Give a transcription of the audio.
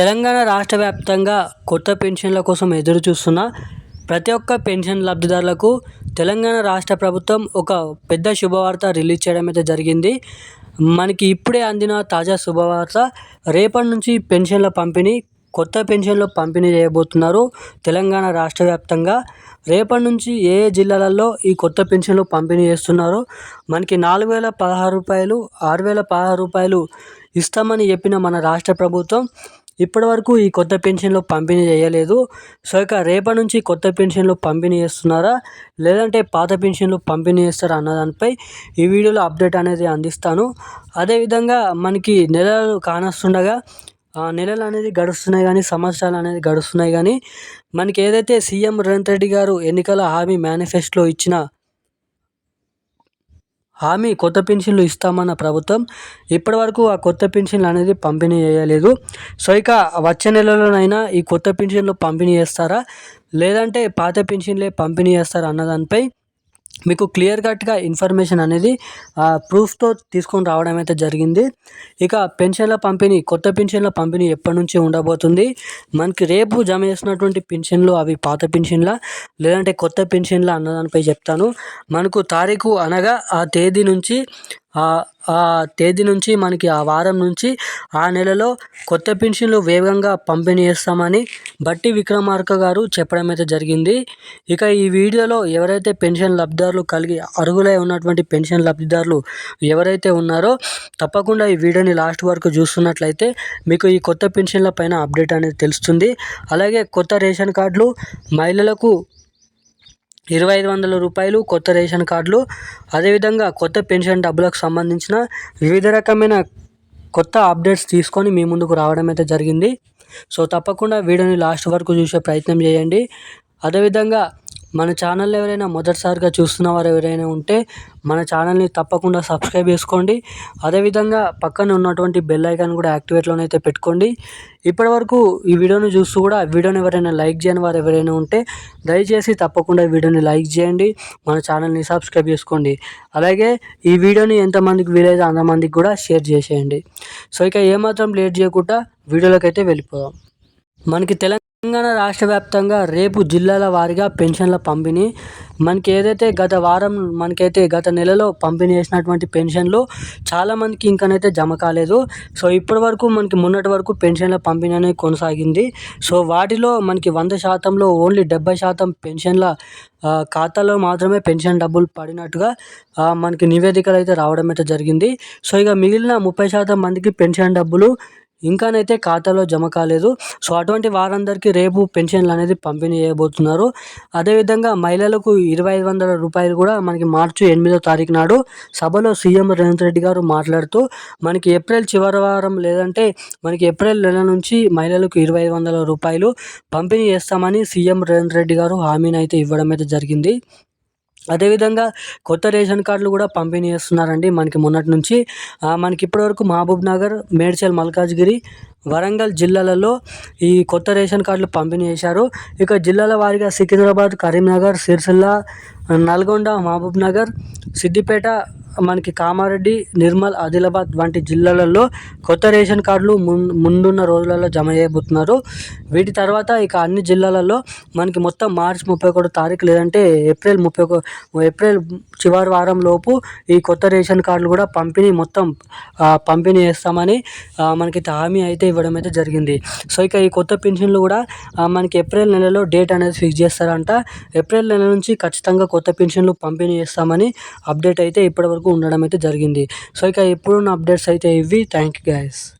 తెలంగాణ రాష్ట్ర వ్యాప్తంగా కొత్త పెన్షన్ల కోసం ఎదురు చూస్తున్న ప్రతి ఒక్క పెన్షన్ లబ్ధిదారులకు తెలంగాణ రాష్ట్ర ప్రభుత్వం ఒక పెద్ద శుభవార్త రిలీజ్ చేయడం అయితే జరిగింది. మనకి ఇప్పుడే అందిన తాజా శుభవార్త రేపటి నుంచి పెన్షన్ల పంపిణీ కొత్త పెన్షన్లు పంపిణీ చేయబోతున్నారు తెలంగాణ రాష్ట్ర వ్యాప్తంగా. రేపటి నుంచి ఏ ఏ జిల్లాలలో ఈ కొత్త పెన్షన్లు పంపిణీ చేస్తున్నారో మనకి నాలుగు వేల పదహారు రూపాయలు ఆరు వేల పదహారు రూపాయలు ఇస్తామని చెప్పిన మన రాష్ట్ర ప్రభుత్వం ఇప్పటివరకు ఈ కొత్త పెన్షన్లు పంపిణీ చేయలేదు. సో ఇక రేపటి నుంచి కొత్త పెన్షన్లు పంపిణీ చేస్తున్నారా? లేదంటే పాత పెన్షన్లు పంపిణీ చేస్తారా అన్న దానిపై ఈ వీడియోలో అప్డేట్ అనేది అందిస్తాను. అదేవిధంగా మనకి నెలలు కానొస్తుండగా నెలలు అనేది గడుస్తున్నాయి కానీ సంవత్సరాలు అనేది గడుస్తున్నాయి కానీ మనకి ఏదైతే సీఎం రేవంత్ రెడ్డి గారు ఎన్నికల హామీ మేనిఫెస్టోలో ఇచ్చిన హామీ కొత్త పెన్షన్లు ఇస్తామన్న ప్రభుత్వం ఇప్పటివరకు ఆ కొత్త పెన్షన్లు అనేది పంపిణీ చేయలేదు. సో ఇక వచ్చే నెలలోనైనా ఈ కొత్త పెన్షన్లు పంపిణీ చేస్తారా? లేదంటే పాత పెన్షన్లే పంపిణీ చేస్తారా అన్నదానిపై మీకు క్లియర్ కట్గా ఇన్ఫర్మేషన్ అనేది ప్రూఫ్తో తీసుకొని రావడం అయితే జరిగింది. ఇక పెన్షన్ల పంపిణీ కొత్త పెన్షన్ల పంపిణీ ఎప్పటి నుంచి ఉండబోతుంది? మనకి రేపు జమ చేసినటువంటి పెన్షన్లు అవి పాత పెన్షన్ల లేదంటే కొత్త పెన్షన్ల అన్నదానిపై చెప్తాను. మనకు తారీఖు అనగా ఆ తేదీ నుంచి ఆ తేదీ నుంచి మనకి ఆ వారం నుంచి ఆ నెలలో కొత్త పెన్షన్లు వేగంగా పంపిణీ చేస్తామని బట్టి విక్రమార్క గారు చెప్పడం అయితే జరిగింది. ఇక ఈ వీడియోలో ఎవరైతే పెన్షన్ లబ్ధిదారులు కలిగి అర్హులై ఉన్నటువంటి పెన్షన్ లబ్ధిదారులు ఎవరైతే ఉన్నారో తప్పకుండా ఈ వీడియోని లాస్ట్ వరకు చూస్తున్నట్లయితే మీకు ఈ కొత్త పెన్షన్ల పైన అప్డేట్ అనేది తెలుస్తుంది. అలాగే కొత్త రేషన్ కార్డులు మహిళలకు ఇరవై ఐదు వందల రూపాయలు కొత్త రేషన్ కార్డులు అదేవిధంగా కొత్త పెన్షన్ డబ్బులకు సంబంధించిన వివిధ రకమైన కొత్త అప్డేట్స్ తీసుకొని మీ ముందుకు రావడం అయితే జరిగింది. సో తప్పకుండా వీడియోని లాస్ట్ వరకు చూసే ప్రయత్నం చేయండి. అదేవిధంగా మన ఛానల్ ఎవరైనా మొదటిసారిగా చూస్తున్న వారు ఎవరైనా ఉంటే మన ఛానల్ని తప్పకుండా సబ్స్క్రైబ్ చేసుకోండి. అదేవిధంగా పక్కన ఉన్నటువంటి బెల్ ఐకాన్ కూడా యాక్టివేట్లోనే అయితే పెట్టుకోండి. ఇప్పటివరకు ఈ వీడియోని చూస్తూ కూడా వీడియోని ఎవరైనా లైక్ చేయని వారు ఎవరైనా ఉంటే దయచేసి తప్పకుండా వీడియోని లైక్ చేయండి. మన ఛానల్ని సబ్స్క్రైబ్ చేసుకోండి. అలాగే ఈ వీడియోని ఎంతమందికి వీలైతే అంతమందికి కూడా షేర్ చేసేయండి. సో ఇక ఏమాత్రం లేట్ చేయకుండా వీడియోలోకి అయితే వెళ్ళిపోదాం. మనకి తెలంగాణ తెలంగాణ రాష్ట్ర వ్యాప్తంగా రేపు జిల్లాల వారీగా పెన్షన్ల పంపిణీ. మనకి ఏదైతే గత వారం మనకైతే గత నెలలో పంపిణీ చేసినటువంటి పెన్షన్లు చాలామందికి ఇంకనైతే జమ కాలేదు. సో ఇప్పటి వరకు మనకి మొన్నటి వరకు పెన్షన్ల పంపిణీ అనేది కొనసాగింది. సో వాటిలో మనకి వంద శాతంలో ఓన్లీ డెబ్బై శాతం పెన్షన్ల ఖాతాలో మాత్రమే పెన్షన్ డబ్బులు పడినట్టుగా మనకి నివేదికలు అయితే రావడం అయితే జరిగింది. సో ఇక మిగిలిన ముప్పై శాతం మందికి పెన్షన్ డబ్బులు ఇంకానైతే ఖాతాలో జమ కాలేదు. సో అటువంటి వారందరికీ రేపు పెన్షన్లు అనేది పంపిణీ చేయబోతున్నారు. అదేవిధంగా మహిళలకు ఇరవై ఐదు వందల రూపాయలు కూడా మనకి మార్చి ఎనిమిదో తారీఖు నాడు సభలో సీఎం రేవంత్ రెడ్డి గారు మాట్లాడుతూ మనకి ఏప్రిల్ చివరి వారం లేదంటే మనకి ఏప్రిల్ నెల నుంచి మహిళలకు ఇరవై ఐదు వందల రూపాయలు పంపిణీ చేస్తామని సీఎం రేవంత్ రెడ్డి గారు హామీని అయితే ఇవ్వడం అయితే జరిగింది. అదేవిధంగా కొత్త రేషన్ కార్డులు కూడా పంపిణీ చేస్తున్నారండి మనకి మొన్నటి నుంచి. మనకి ఇప్పటివరకు మహబూబ్ నగర్ మేడ్చల్ మల్కాజ్గిరి వరంగల్ జిల్లాలలో ఈ కొత్త రేషన్ కార్డులు పంపిణీ చేశారు ఇక జిల్లాల వారీగా సికింద్రాబాద్ కరీంనగర్ సిరిసిల్ల నల్గొండ మహబూబ్ నగర్ సిద్దిపేట మనకి కామారెడ్డి నిర్మల్ ఆదిలాబాద్ వంటి జిల్లాలలో కొత్త రేషన్ కార్డులు ముందున్న రోజులలో జమ చేయబోతున్నారు. వీటి తర్వాత ఇక అన్ని జిల్లాలలో మనకి మొత్తం మార్చి ముప్పై ఒకటో తారీఖు లేదంటే ఏప్రిల్ ముప్పై ఒక ఏప్రిల్ చివరి వారం లోపు ఈ కొత్త రేషన్ కార్డులు కూడా పంపిణీ మొత్తం పంపిణీ చేస్తామని మనకి హామీ అయితే ఇవ్వడం అయితే జరిగింది. సో ఇక ఈ కొత్త పెన్షన్లు కూడా మనకి ఏప్రిల్ నెలలో డేట్ అనేది ఫిక్స్ చేస్తారంట. ఏప్రిల్ నెల నుంచి ఖచ్చితంగా కొత్త పెన్షన్లు పంపిణీ చేస్తామని అప్డేట్ అయితే ఇప్పటివరకు ఉండడం అయితే జరిగింది. సో ఇక ఎప్పుడున్న అప్డేట్స్ అయితే ఇవి. Thank you guys